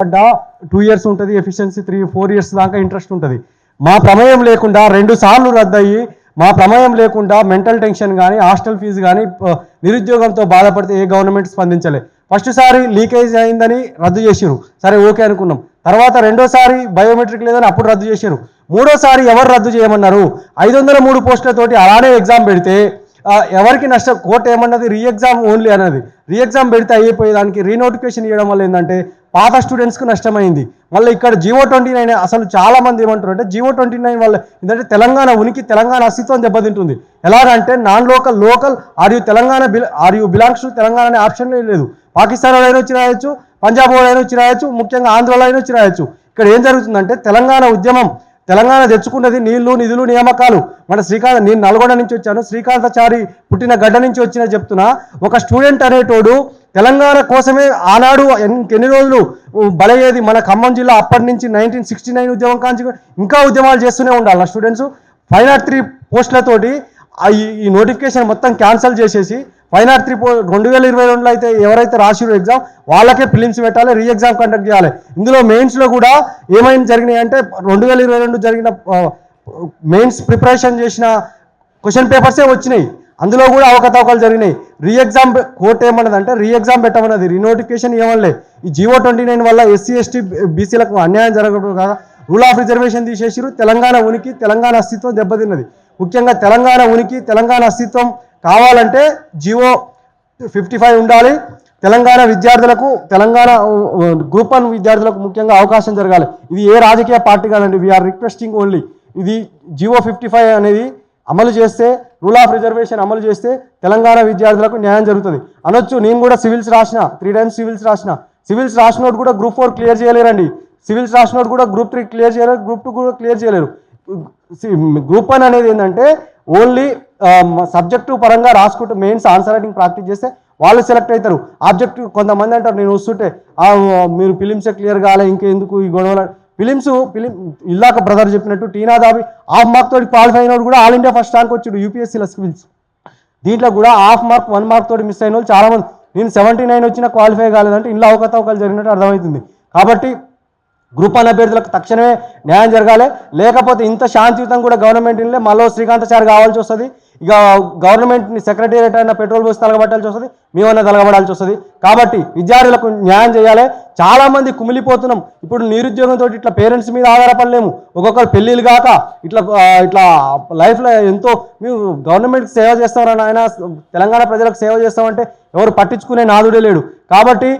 పడ్డా two years ఉంటుంది efficiency three four years దాకా ఇంట్రెస్ట్ ఉంటుంది. మా ప్రమేయం లేకుండా రెండు సార్లు రద్దయ్యి మా ప్రమేయం లేకుండా మెంటల్ టెన్షన్ కానీ హాస్టల్ ఫీజు కానీ నిరుద్యోగంతో బాధపడితే ఏ గవర్నమెంట్ స్పందించలే. ఫస్ట్ సారి లీకేజ్ అయిందని రద్దు చేసిరు సరే ఓకే అనుకున్నాం. తర్వాత రెండోసారి బయోమెట్రిక్ లేదని అప్పుడు రద్దు చేశారు మూడోసారి ఎవరు రద్దు చేయమన్నారు? ఐదు వందల మూడు పోస్టులతోటి అలానే ఎగ్జామ్ పెడితే ఎవరికి నష్టం? కోర్టు ఏమన్నది? రీ ఎగ్జామ్ ఓన్లీ అన్నది. రీ ఎగ్జామ్ పెడితే అయిపోయేదానికి రీనోటిఫికేషన్ ఇవ్వడం వల్ల ఏంటంటే పాత స్టూడెంట్స్కు నష్టమైంది. మళ్ళీ ఇక్కడ జియో ట్వంటీ నైన్ అసలు చాలామంది ఏమంటారు అంటే జియో ట్వంటీ నైన్ వల్ల ఏంటంటే తెలంగాణ ఉనికి తెలంగాణ అస్తిత్వం దెబ్బతింటుంది. ఎలాగంటే non local local are you Telangana bill are you belongs to Telangana అనే ఆప్షన్ లేదు. పాకిస్తాన్ వాళ్ళైనా వచ్చి రాయొచ్చు పంజాబ్ వాళ్ళైనా వచ్చి రాయొచ్చు ముఖ్యంగా ఆంధ్రలో అయినా వచ్చి రాయొచ్చు. ఇక్కడ ఏం జరుగుతుందంటే తెలంగాణ ఉద్యమం తెలంగాణ తెచ్చుకున్నది నీళ్ళు నిధులు నియామకాలు. మన శ్రీకాంత్ నేను నల్గొండ నుంచి వచ్చాను. శ్రీకాంతచారి పుట్టిన గడ్డ నుంచి వచ్చిన చెప్తున్నా. ఒక స్టూడెంట్ అనేటోడు తెలంగాణ కోసమే ఆనాడు ఎన్ని రోజులు బలయ్యేది మన ఖమ్మం జిల్లా అప్పటి నుంచి నైన్టీన్ సిక్స్టీ నైన్ ఉద్యమం కాంచి ఇంకా ఉద్యమాలు చేస్తూనే ఉండాలి నా స్టూడెంట్స్. ఫైవ్ నాట్ త్రీ పోస్టులతోటి ఈ- ఈ నోటిఫికేషన్ మొత్తం క్యాన్సిల్ చేసేసి ఫైన్ ఆర్ట్ త్రీ పో రెండు వేల ఇరవై రెండులో అయితే ఎవరైతే రాసిరో ఎగ్జామ్ వాళ్ళకే ఫిలిమ్స్ పెట్టాలి రీ ఎగ్జామ్ కండక్ట్ చేయాలి. ఇందులో మెయిన్స్లో కూడా ఏమైంది జరిగినాయి అంటే రెండు వేల ఇరవై రెండు జరిగిన మెయిన్స్ ప్రిపరేషన్ చేసిన క్వశ్చన్ పేపర్సే వచ్చినాయి. అందులో కూడా అవకతవకలు జరిగినాయి. రీ ఎగ్జామ్ కోర్టు ఏమన్నదంటే రీ ఎగ్జామ్ పెట్టమన్నది. రీనోటిఫికేషన్ ఏమనలే ఈ జీవో ట్వంటీ నైన్ వల్ల ఎస్సీ ఎస్టీ బీసీలకు అన్యాయం జరగడం కాగా రూల్ ఆఫ్ రిజర్వేషన్ తీసేసిరు తెలంగాణ ఉనికి తెలంగాణ అస్తిత్వం దెబ్బతిన్నది. ముఖ్యంగా తెలంగాణ ఉనికి తెలంగాణ అస్తిత్వం కావాలంటే జివో ఫిఫ్టీ ఫైవ్ ఉండాలి. తెలంగాణ విద్యార్థులకు తెలంగాణ గ్రూప్ వన్ విద్యార్థులకు ముఖ్యంగా అవకాశం జరగాలి. ఇది ఏ రాజకీయ పార్టీ కాదండి వీఆర్ రిక్వెస్టింగ్ ఓన్లీ ఇది జివో ఫిఫ్టీ ఫైవ్ అనేది అమలు చేస్తే రూల్ ఆఫ్ రిజర్వేషన్ అమలు చేస్తే తెలంగాణ విద్యార్థులకు న్యాయం జరుగుతుంది. అనొచ్చు నేను కూడా సివిల్స్ రాసిన త్రీ టైమ్స్ సివిల్స్ రాసిన. సివిల్స్ రాసినోడు కూడా గ్రూప్ ఫోర్ క్లియర్ చేయలేరండి. సివిల్స్ రాసినోడు కూడా గ్రూప్ త్రీ క్లియర్ చేయలేరు గ్రూప్ టూ కూడా క్లియర్ చేయలేరు. గ్రూప్ వన్ అనేది ఏంటంటే ఓన్లీ Um, సబ్జెక్టు పరంగా రాసుకుంటూ మెయిన్స్ ఆన్సర్ రైటింగ్ ప్రాక్టీస్ చేస్తే వాళ్ళు సెలెక్ట్ అవుతారు. ఆబ్జెక్టివ్ కొంతమంది అంటారు నేను వస్తుంటే మీరు ఫిలిమ్సే క్లియర్ కాలే ఇంకెందుకు ఈ గొడవలు? ఫిలిమ్స్ ఫిలిం ఇల్లాక బ్రదర్ చెప్పినట్టు టీనా దాబి హాఫ్ మార్క్ తోటి క్వాలిఫై అయినోడు కూడా ఆల్ ఇండియా ఫస్ట్ ర్యాంక్ వచ్చాడు యూపీఎస్సీల స్కిల్స్ దీంట్లో కూడా హాఫ్ మార్క్ వన్ మార్క్ తోటి మిస్ అయిన వాళ్ళు చాలామంది. నేను సెవెంటీ నైన్ వచ్చిన క్వాలిఫై కాలేదంటే ఇంట్లో అవకతవకాలు జరిగినట్టు అర్థమవుతుంది. కాబట్టి గ్రూప్ వన్ అభ్యర్థులకు తక్షణమే న్యాయం జరగాలి. లేకపోతే ఇంత శాంతియుతం కూడా గవర్నమెంట్ ఇల్లే మళ్ళీ శ్రీకాంతాచారి కావాల్సి వస్తుంది. ఇక గవర్నమెంట్ని సెక్రటేరియట్ అయినా పెట్రోల్ పోసి తలగబట్టాల్సి వస్తుంది మేమన్నా తలగబడాల్సి వస్తుంది. కాబట్టి విద్యార్థులకు న్యాయం చేయాలి. చాలామంది కుమిలిపోతున్నాం. ఇప్పుడు నిరుద్యోగంతో ఇట్లా పేరెంట్స్ మీద ఆధారపడలేము. ఒక్కొక్కరు పెళ్ళిళ్ళు కాక ఇట్లా ఇట్లా లైఫ్లో ఎంతో మేము గవర్నమెంట్కి సేవ చేస్తామని ఆయన తెలంగాణ ప్రజలకు సేవ చేస్తామంటే ఎవరు పట్టించుకునే నాదుడే లేడు. కాబట్టి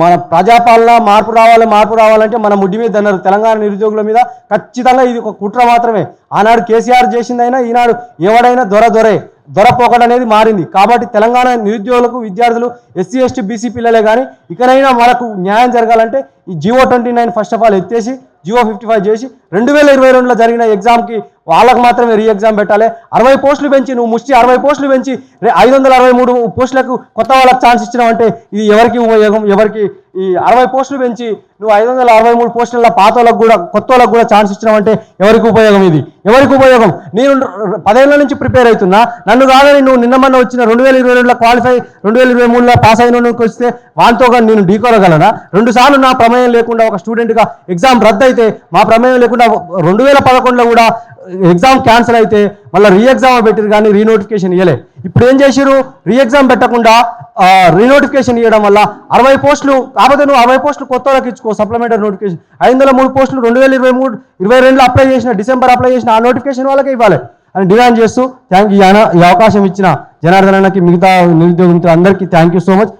మన ప్రజాపాలన మార్పు రావాలి మార్పు రావాలంటే మన ముడ్డి మీద అన్నారు తెలంగాణ నిరుద్యోగుల మీద. ఖచ్చితంగా ఇది ఒక కుట్ర మాత్రమే. ఆనాడు కేసీఆర్ చేసిందైనా ఈనాడు ఎవడైనా దొర దొరే దొరపోకడం అనేది మారింది. కాబట్టి తెలంగాణ నిరుద్యోగులకు విద్యార్థులు ఎస్సీ ఎస్టీ బీసీ పిల్లలే కానీ ఇకనైనా మనకు న్యాయం జరగాలంటే ఈ GO twenty nine first of all ఎత్తేసి జియో ఫిఫ్టీ ఫైవ్ చేసి రెండు వేల ఇరవై రెండులో జరిగిన ఎగ్జామ్కి వాళ్ళకు మాత్రమే రీ ఎగ్జామ్ పెట్టాలి. అరవై పోస్టులు పెంచి నువ్వు ముష్టి అరవై పోస్టులు పెంచి ఐదు వందల అరవై మూడు పోస్టులకు కొత్త వాళ్ళకి ఛాన్స్ ఇచ్చినావంటే ఇది ఎవరికి ఉపయోగం? ఎవరికి ఈ అరవై పోస్టులు పెంచి నువ్వు ఐదు వందల అరవై మూడు పోస్టుల పాత వాళ్ళకు కూడా కొత్త వాళ్ళకు కూడా ఛాన్స్ ఇచ్చినావంటే ఎవరికి ఉపయోగం ఇది? ఎవరికి ఉపయోగం? నేను పదేళ్ళ నుంచి ప్రిపేర్ అవుతున్నా. నన్ను కాదని నువ్వు నిన్న మొన్న వచ్చిన రెండు వేల ఇరవై రెండులో క్వాలిఫై రెండు వేల ఇరవై మూడులో పాస్ అయిన వస్తే వాళ్ళతో కానీ నేను ఢీకోరగలనా రెండు సార్లు నా ప్రమేయం లేకుండా ఒక స్టూడెంట్గా ఎగ్జామ్ రద్దు అయితే మా ప్రమేయం లేకుండా రెండు వేల పదకొండులో కూడా ఎగ్జామ్ క్యాన్సిల్ అయితే మళ్ళీ రీఎగ్జామ్ పెట్టారు కానీ రీనోటిఫికేషన్ ఇవ్వలే ఇప్పుడు ఏం చేశారు రీ ఎగ్జామ్ పెట్టకుండా రీనోటిఫికేషన్ ఇవ్వడం వల్ల అరవై పోస్టులు కాకపోతే నువ్వు అరవై పోస్టులు కొత్త వాళ్ళకి ఇచ్చుకో సప్లిమెంటరీ నోటిఫికేషన్ ఐదు వందల మూడు పోస్టులు రెండు వేల ఇరవై మూడు ఇరవై రెండులో అప్లై చేసిన డిసెంబర్ అప్లై చేసిన ఆ నోటిఫికేషన్ వాళ్ళకే ఇవ్వాలి. అని డిమాండ్ చేస్తూ థ్యాంక్ యూ ఈ అవకాశం ఇచ్చిన జనార్దనకి మిగతా నిరుద్యోగ అందరికీ థ్యాంక్ యూ సో మచ్